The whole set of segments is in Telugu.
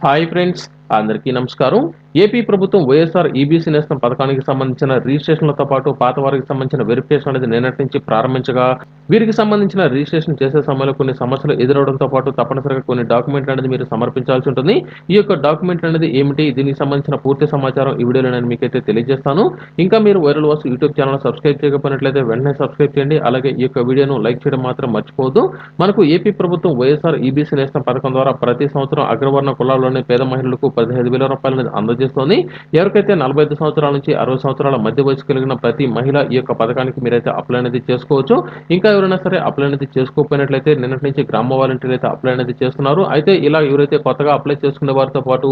హాయ్ ఫ్రెండ్స్ అందరికీ నమస్కారం. ఏపీ ప్రభుత్వం వైఎస్ఆర్ ఈబీసీ నేస్తం పథకానికి సంబంధించిన రిజిస్ట్రేషన్లతో పాటు పాత వారికి సంబంధించిన వెరిఫికేషన్ అనేది నిన్నటి నుంచి ప్రారంభించగా వీరికి సంబంధించిన రిజిస్ట్రేషన్ చేసే సమయంలో కొన్ని సమస్యలు ఎదురవడంతో పాటు తప్పనిసరిగా కొన్ని డాక్యుమెంట్లు అనేది మీరు సమర్పించాల్సి ఉంటుంది. ఈ యొక్క డాక్యుమెంట్ అనేది ఏమిటి? దీనికి సంబంధించిన పూర్తి సమాచారం ఈ వీడియోలో నేను మీకైతే తెలియజేస్తాను. ఇంకా మీరు viral Vasu YouTube channel subscribe చేయకపోయినట్లయితే వెంటనే సబ్స్క్రైబ్ చేయండి. అలాగే ఈ యొక్క వీడియోను లైక్ చేయడం మాత్రం మర్చిపోవద్దు. మనకు ఏపీ ప్రభుత్వం వైఎస్ఆర్ ఈబీసీ నేస్తం పథకం ద్వారా ప్రతి సంవత్సరం అగ్రవర్ణ కులాల్లోని పేద మహిళలకు పదిహేను వేల రూపాయలు అనేది అందజేస్తోంది. ఎవరికైతే నలభై ఐదు సంవత్సరాల నుంచి అరవై సంవత్సరాల మధ్య వయసు కలిగిన ప్రతి మహిళ ఈ యొక్క పథకానికి మీరైతే అప్లై అనేది చేసుకోవచ్చు. ఇంకా ఎవరైనా సరే అప్లై అనేది చేసుకోకపోయినట్లయితే నిన్నటి నుంచి గ్రామ వాలంటీర్లు అయితే అప్లై అనేది చేస్తున్నారు. అయితే ఇలా ఎవరైతే కొత్తగా అప్లై చేసుకునే వారితో పాటు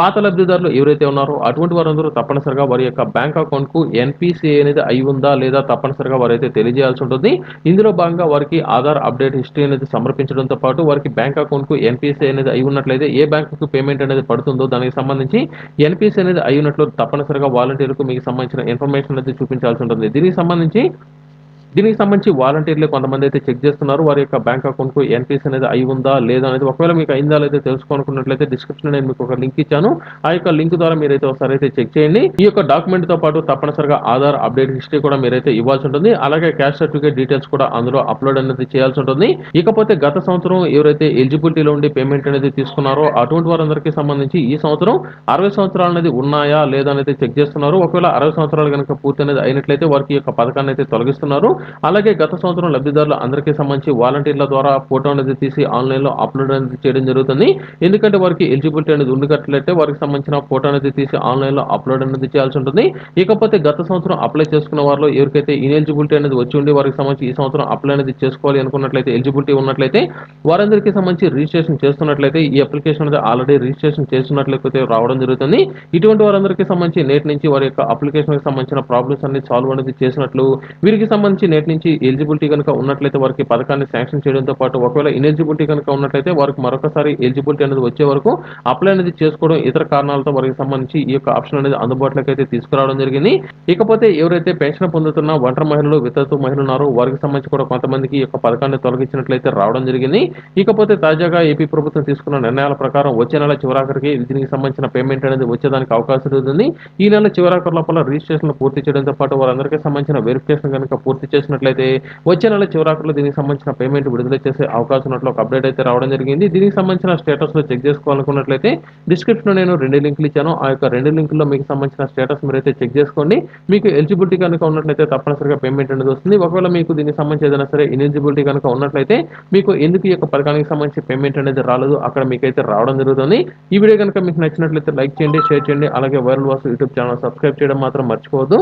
పాత లబ్ధిదారులు ఎవరైతే ఉన్నారో అటువంటి వారందరూ తప్పనిసరిగా వారి యొక్క బ్యాంక్ అకౌంట్కు ఎన్పిసిఐ అనేది అయి ఉందా లేదా తప్పనిసరిగా వారైతే తెలియజేయాల్సి ఉంటుంది. ఇందులో భాగంగా వారికి ఆధార్ అప్డేట్ హిస్టరీ అనేది సమర్పించడంతో పాటు వారికి బ్యాంక్ అకౌంట్కు ఎన్పిసిఐ అనేది అయి ఉన్నట్లయితే ఏ బ్యాంకుకు పేమెంట్ అనేది పడుతుంది దానికి సంబంధించి ఎన్పిసి అనేది అయినట్లు తప్పనిసరిగా వాలంటీర్కు మీకు సంబంధించిన ఇన్ఫర్మేషన్ అనేది చూపించాల్సి ఉంటుంది. దీనికి సంబంధించి దీనికి సంబంధించి వాలంటీర్లు కొంతమంది అయితే చెక్ చేస్తున్నారు. వారి యొక్క బ్యాంక్ అకౌంట్కు అనేది అయి ఉందా లేదా అనేది ఒకవేళ మీకు అయిందా లేదా తెలుసుకోనుకున్నట్లయితే డిస్క్రిప్షన్ నేను మీకు ఒక లింక్ ఇచ్చాను. ఆ యొక్క లింక్ ద్వారా మీరైతే ఒకసారి అయితే చెక్ చేయండి. ఈ యొక్క డాక్యుమెంట్తో పాటు తప్పనిసరిగా ఆధార్ అప్డేట్ హిస్టరీ కూడా మీరైతే ఇవ్వాల్సి ఉంటుంది. అలాగే క్యాష్ సర్టిఫికేట్ డీటెయిల్స్ కూడా అందులో అప్లోడ్ అనేది చేయాల్సి ఉంటుంది. ఇకపోతే గత సంవత్సరం ఎవరైతే ఎలిజిబిలిటీలో ఉండి పేమెంట్ అనేది తీసుకున్నారో అటువంటి వారందరికీ సంబంధించి ఈ సంవత్సరం అరవై సంవత్సరాలు అనేది ఉన్నాయా లేదా అనేది చెక్ చేస్తున్నారు. ఒకవేళ అరవై సంవత్సరాలు కనుక పూర్తి అనేది అయినట్లయితే వారికి యొక్క పథకాన్ని అయితే తొలగిస్తున్నారు. అలాగే గత సంవత్సరం లబ్ధిదారులు అందరికీ సంబంధించి వాలంటీర్ల ద్వారా ఫోటో అనేది తీసి ఆన్లైన్లో అప్లోడ్ అనేది చేయడం జరుగుతుంది. ఎందుకంటే వారికి ఎలిజిబిలిటీ అనేది ఉండగట్లయితే వారికి సంబంధించిన ఫోటో అనేది తీసి ఆన్లైన్లో అప్లోడ్ అనేది చేయాల్సి ఉంటుంది. ఇకపోతే గత సంవత్సరం అప్లై చేసుకున్న వారిలో ఎవరికైతే ఇన్ఎలిజిబిలిటీ అనేది వచ్చి ఉండి వారికి సంబంధించి ఈ సంవత్సరం అప్లై అనేది చేసుకోవాలి అనుకున్నట్లయితే ఎలిజిబిలిటీ ఉన్నట్లయితే వారందరికీ సంబంధించి రిజిస్ట్రేషన్ చేస్తున్నట్లయితే ఈ అప్లికేషన్ అనేది ఆల్రెడీ రిజిస్ట్రేషన్ చేస్తున్నట్లయితే రావడం జరుగుతుంది. ఇటువంటి వారందరికీ సంబంధించి నేటి నుంచి వారి యొక్క అప్లికేషన్కి సంబంధించిన ప్రాబ్లమ్స్ అన్ని సాల్వ్ అనేది చేసినట్లు వీరికి సంబంధించి నేటి నుంచి ఎలిజిబిలిటీ కనుక ఉన్నట్లయితే వారికి పథకాన్ని శాంక్షన్ చేయడంతో పాటు ఒకవేళ ఇనెలిజిబిలిటీ కనుక ఉన్నట్లయితే వారికి మరొకసారి ఎలిజిబిలిటీ అనేది వచ్చే వరకు అప్లై అనేది చేసుకోవడం ఇతర కారణాలతో వారికి సంబంధించి ఈ యొక్క ఆప్షన్ అనేది అందుబాటులోకి అయితే తీసుకురావడం జరిగింది. ఇకపోతే ఎవరైతే పెన్షన్ పొందుతున్న ఒంటరి మహిళలు వితంతు మహిళలు ఉన్నారో వారికి సంబంధించి కూడా కొంతమందికి ఈ యొక్క పథకాన్ని తొలగించినట్లయితే రావడం జరిగింది. ఇకపోతే తాజాగా ఏపీ ప్రభుత్వం తీసుకున్న నిర్ణయాల ప్రకారం వచ్చే నెల చివరాఖరికి దీనికి సంబంధించిన పేమెంట్ అనేది వచ్చేదానికి అవకాశం ఉంటుంది. ఈ నెల చివరాఖరు లోపల రిజిస్ట్రేషన్ పూర్తి చేయడంతో పాటు వారందరికీ సంబంధించిన వెరిఫికేషన్ కనుక పూర్తి చేసినట్లయితే వచ్చే నెల చివరాకులో దీనికి సంబంధించిన పేమెంట్ విడుదల చేసే అవకాశం ఉన్నట్లు ఒక అప్డేట్ అయితే రావడం జరిగింది. దీనికి సంబంధించిన స్టేటస్లో చెక్ చేసుకోవాలనుకున్నట్లయితే డిస్క్రిప్షన్ నేను రెండు లింకులు ఇచ్చాను. ఆ యొక్క రెండు లింకుల్లో మీకు సంబంధించిన స్టేటస్ మీరైతే చెక్ చేసుకోండి. మీకు ఎలిజిబిలిటీ కనుక ఉన్నట్లయితే తప్పనిసరిగా పేమెంట్ అనేది వస్తుంది. ఒకవేళ మీకు దీనికి సంబంధించి ఏదైనా సరే ఇనెలిజిబిలిటీ కనుక ఉన్నట్లయితే మీకు ఎందుకు ఈ యొక్క పథకానికి సంబంధించి పేమెంట్ అనేది రాలేదు? అక్కడ మీకైతే రావడం జరుగుతుంది. ఈ వీడియో కనుక మీకు నచ్చినట్లయితే లైక్ చేయండి షేర్ చేయండి. అలాగే viral Vasu YouTube channel subscribe చేయడం మాత్రం మర్చిపోవద్దు.